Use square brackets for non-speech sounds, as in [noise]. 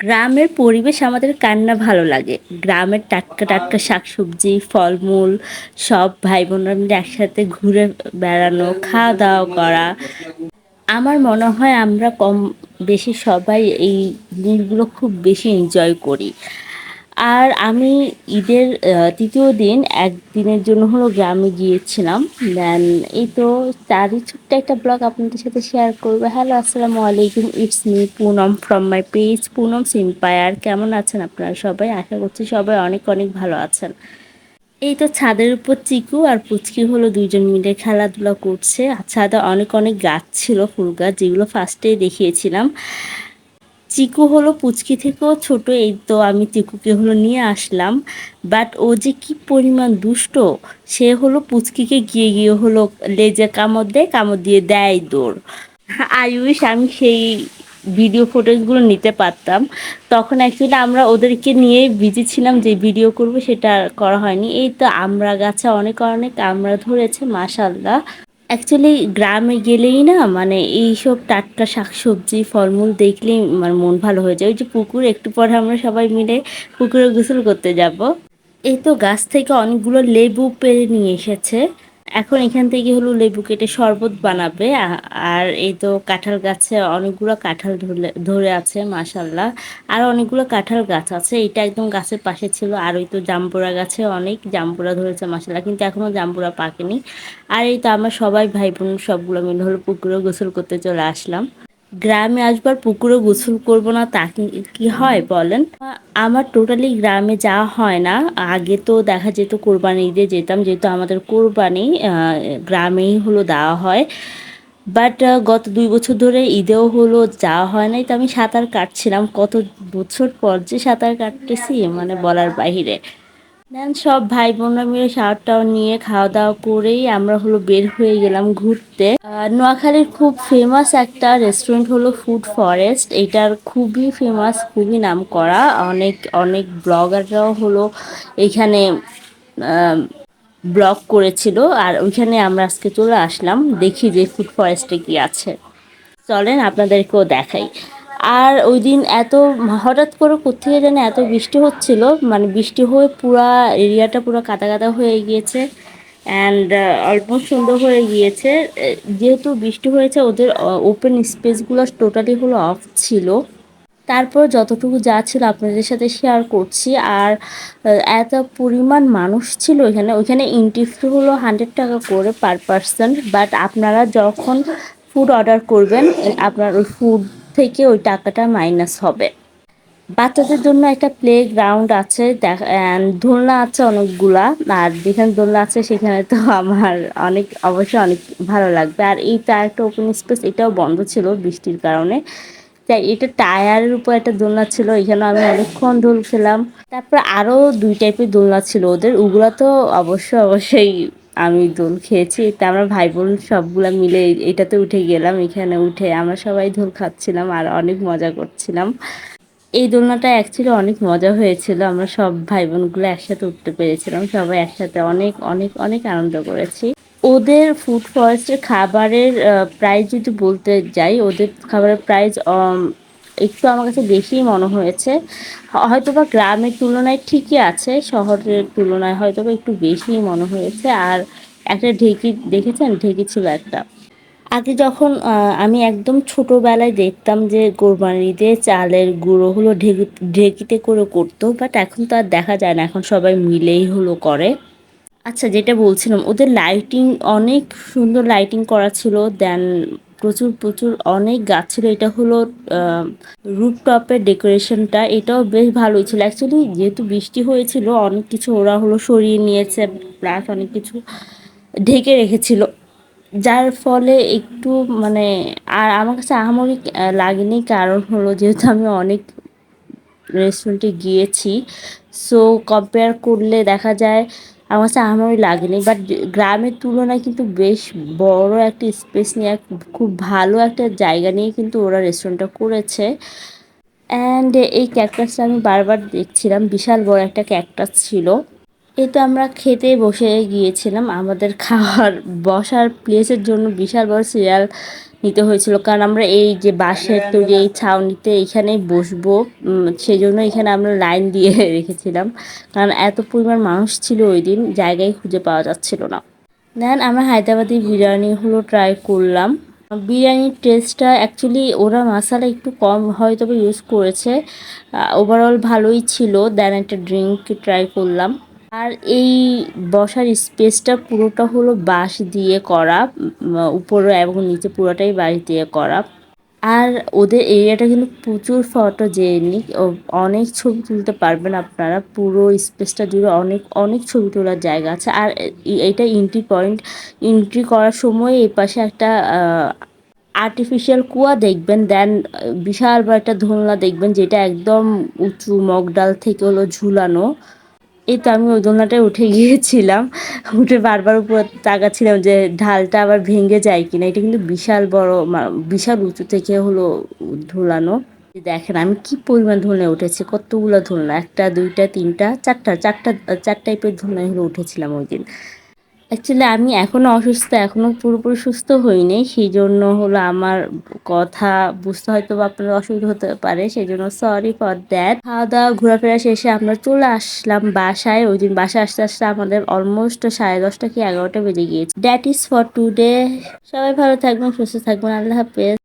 গ্রামের পরিবেশ আমাদের কান্না ভালো লাগে। গ্রামের টাটকা টাটকা শাকসবজি, ফলমূল, সব ভাই বোনরা মিলে একসাথে ঘুরে বেড়ানো, খাওয়া দাওয়া করা। আমার মনে হয় আমরা কম বেশি সবাই এই দিনগুলো খুব বেশি এনজয় করি। আর আমি ঈদের তৃতীয় দিন একদিনের জন্য হলো গ্রামে গিয়েছিলাম। দেন এই তো তারই ছোট্ট একটা ব্লগ আপনাদের সাথে শেয়ার করব। হ্যালো আসসালামু আলাইকুম it's me Poonam from my page Poonam সিম্পায়ার কেমন আছেন আপনারা সবাই? আশা করছি সবাই অনেক অনেক ভালো আছেন। এই তো ছাদের উপর চিকু আর পুচকি হলো দুইজন মিলে খেলাধুলা করছে। আর ছাদে অনেক অনেক গাছ ছিল, ফুল গাছ, যেগুলো ফার্স্টেই দেখিয়েছিলাম। চিকু হলো পুচকি থেকেও ছোট, এই তো আমি চিকুকে হলো নিয়ে আসলাম। বাট ও যে কি পরিমাণ দুষ্ট, সে হলো পুচকিকে গিয়ে গিয়ে হলো লেজে কামড় দেয়, কামড় দিয়ে দেয় দৌড়। উইশ আমি সেই ভিডিও ফুটেজগুলো নিতে পারতাম। তখন অ্যাকচুয়ালি আমরা ওদেরকে নিয়ে বিজি ছিলাম যে ভিডিও করব, সেটা করা হয়নি। এই তো আমরা গাছে অনেক অনেক আমরা ধরেছে মাশাল্লাহ অ্যাকচুয়ালি গ্রামে গেলেই না মানে এইসব টাটকা শাকসবজি, ফলমূল দেখলেই আমার মন ভালো হয়ে যায়। ওই যে পুকুর, একটু পরে আমরা সবাই মিলে পুকুরে গোসল করতে যাব। এই তো গাছ থেকে অনেকগুলো লেবু পেরে নিয়ে এসেছে। এখন এখান থেকে হলো লেবু কেটে শরবত বানাবে আর এই তো কাঁঠাল গাছে অনেকগুলো কাঁঠাল ধরে আছে মাশাল্লাহ আর অনেকগুলো কাঁঠাল গাছ আছে, এটা একদম গাছের পাশে ছিল, আর ওই তো জাম্পুরা গাছে অনেক জাম্পুরা ধরেছে মাশাল্লাহ কিন্তু এখনও জাম্পুরা পাকেনি। আর এই তো আমরা সবাই ভাই বোন সবগুলো মিলে হলো পুকুরে গোসল করতে চলে আসলাম। গ্রামে আসবার পুকুরে গোসল করব না, তা কি হয় বলেন? আমার টোটালি গ্রামে যাওয়া হয় না। আগে তো দেখা যেত কোরবানি ঈদে যেতাম, যেহেতু আমাদের কোরবানি গ্রামেই হলো দেওয়া হয়। বাট গত দুই বছর ধরে ঈদেও হলো, যাওয়া হয় নাই। তো আমি সাঁতার কাটছিলাম। কত বছর পর যে সাঁতার কাটতেছি মানে বলার বাহিরে। দেন সব ভাই বোনরা মিলে শাওয়ার টাওয়ার নিয়ে খাওয়া দাওয়া করেই আমরা হলো বের হয়ে গেলাম ঘুরতে। নোয়াখালীর খুব ফেমাস একটা রেস্টুরেন্ট হলো ফুড ফরেস্ট এটার খুবই ফেমাস খুবই নাম করা অনেক অনেক ব্লগাররাও হলো এখানে ব্লগ করেছিল। আর ওইখানে আমরা আজকে চলে আসলাম। দেখি যে ফুড ফরেস্টে কি আছে। চলেন আপনাদেরকেও দেখাই। আর ওই দিন এত হঠাৎ করে কোথেকে জানি এত বৃষ্টি হচ্ছিল মানে বৃষ্টি হয়ে পুরা এরিয়াটা পুরো কাদা কাদা হয়ে গিয়েছে অ্যান্ড অলমোস্ট সুন্দর হয়ে গিয়েছে। যেহেতু বৃষ্টি হয়েছে, ওদের ওপেন স্পেসগুলো টোটালি হলো অফ ছিল। তারপর যতটুকু যা ছিল আপনাদের সাথে শেয়ার করছি। আর এত পরিমাণ মানুষ ছিল ওইখানে ওইখানে এন্ট্রি ফি হলো হান্ড্রেড টাকা করে পার পার্সন বাট আপনারা যখন ফুড অর্ডার করবেন, আপনার ওই ফুড থেকে ওই টাকাটা মাইনাস হবে। বাচ্চাদের জন্য একটা প্লে গ্রাউন্ড আছে দোলনা আছে অনেকগুলা, আর যেখানে দোলনা আছে সেখানে তো আমার অনেক, অবশ্যই অনেক ভালো লাগবে। আর এইটা একটা ওপেন স্পেস এটাও বন্ধ ছিল বৃষ্টির কারণে। তাই এটা টায়ারের উপর একটা দোলনা ছিল, এখানে আমি অনেকক্ষণ দোল খেলাম। তারপর আরও দুই টাইপের দোলনা ছিল ওদের, ওগুলা তো অবশ্যই অবশ্যই আমি দোল খেয়েছি, তা আমরা ভাই বোন সবগুলা মিলে এটাতে উঠে গেলাম, এখানে উঠে আমরা সবাই দোল খাচ্ছিলাম আর অনেক মজা করছিলাম। এই দোলনাটা অ্যাকচুয়ালি অনেক মজা হয়েছিল, আমরা সব ভাই বোনগুলো একসাথে উঠতে পেরেছিলাম, সবাই একসাথে অনেক অনেক অনেক আনন্দ করেছি। ওদের ফুড ফরেস্টের খাবারের প্রাইস যদি বলতে যাই, ওদের খাবারের প্রাইস একটু আমার কাছে বেশিই মনে হয়েছে। হয়তো বা গ্রামের তুলনায় ঠিকই আছে, শহরের তুলনায় হয়তো বা একটু বেশিই মনে হয়েছে। আর একটা ঢেকি, দেখেছেন? ঢেকি ছিল একটা। আগে যখন আমি একদম ছোটোবেলায় দেখতাম যে কোরবানিতে চালের গুঁড়ো হলো ঢেকি, ঢেকিতে করে করতো বাট এখন তো আর দেখা যায় না। এখন সবাই মিলেই হলো করে। আচ্ছা যেটা বলছিলাম, ওদের লাইটিং অনেক সুন্দর লাইটিং করা ছিল। দেন প্রচুর প্রচুর অনেক গাছ ছিল। এটা হলো রুফটপের ডেকোরেশনটা এটাও বেশ ভালোই ছিল। অ্যাকচুয়ালি যেহেতু বৃষ্টি হয়েছিল, অনেক কিছু ওরা হলো সরিয়ে নিয়েছে প্লাস অনেক কিছু ঢেকে রেখেছিল। যার ফলে একটু মানে আর আমার কাছে আহামরি লাগেনি। কারণ হলো যেহেতু আমি অনেক রেস্টুরেন্টে গিয়েছি সো কম্পেয়ার করলে দেখা যায় আমার কাছে আহামরি লাগেনি বাট গ্রামের তুলনায় কিন্তু বেশ বড় একটা স্পেস নিয়ে, খুব ভালো একটা জায়গা নিয়ে কিন্তু ওরা রেস্টুরেন্টটা করেছে। অ্যান্ড এই ক্যাকটাসটা আমি বারবার দেখছিলাম, বিশাল বড় একটা ক্যাকটাস ছিল। এই তো আমরা খেতে বসে গিয়েছিলাম, আমাদের খাওয়ার, বসার প্লেসের জন্য বিশাল বড় সিরিয়াল নিতে হয়েছিল। কারণ আমরা এই যে বাঁশের তৈরি এই ছাউনিতে এখানেই বসবো উম, সেই জন্য এখানে আমরা লাইন দিয়ে [laughs] রেখেছিলাম। কারণ এত পরিমাণ মানুষ ছিল ওই দিন জায়গায় খুঁজে পাওয়া যাচ্ছিল না। দেন আমরা হায়দ্রাবাদি বিরিয়ানি হলো ট্রাই করলাম। বিরিয়ানির টেস্টটা অ্যাকচুয়ালি ওরা মশালা একটু কম হয়তো ইউজ করেছে। ওভারঅল ভালোই ছিল। দেন একটা ড্রিঙ্ক ট্রাই করলাম। আর এই বসার স্পেসটা পুরোটা হলো বাঁশ দিয়ে করা উপরে এবং নিচে পুরোটাই বাঁশ দিয়ে করা। আর ওদের এরিয়াটা কিন্তু প্রচুর ফটো ফটোজেনিক অনেক ছবি তুলতে পারবেন আপনারা। পুরো স্পেসটা জুড়ে অনেক অনেক ছবি তোলার জায়গা আছে। আর এটা এন্ট্রি পয়েন্ট এন্ট্রি করার সময় এই পাশে একটা আর্টিফিশিয়াল কুয়া দেখবেন দেন বিশাল বড় একটা দোলনা দেখবেন, যেটা একদম উঁচু মগডাল থেকে হলো ঝুলানো। এই তো আমি ওই দোলনাটায় উঠে গিয়েছিলাম। উঠে বারবার উপর তাকাচ্ছিলাম যে ঢালটা আবার ভেঙে যায় কিনা। এটা কিন্তু বিশাল বড় বিশাল উঁচু থেকে হলো ধোলানো। দেখেন, আমি কি পরিমাণ ধুলনায় উঠেছি, কতগুলো ধুলনা? একটা, দুইটা, তিনটা, চারটা চারটা, চার টাইপের ধুলনায় হলো উঠেছিলাম ওই দিন। অ্যাকচুয়ালি আমি এখনও অসুস্থ এখনও পুরোপুরি সুস্থ হইনি। সেই জন্য হলো আমার কথা বুঝতে হয়তো বা আপনার অসুবিধা হতে পারে সেই জন্য সরি ফর দ্যাট খাওয়া দাওয়া ঘোরাফেরা শেষে আমরা চলে আসলাম বাসায়। ওই দিন বাসায় আসতে আসতে আমাদের অলমোস্ট সাড়ে দশটা কি এগারোটা বেজে গিয়েছে। দ্যাট ইজ ফর টুডে সবাই ভালো থাকবেন, সুস্থ থাকবেন। আল্লাহ হাফেজ।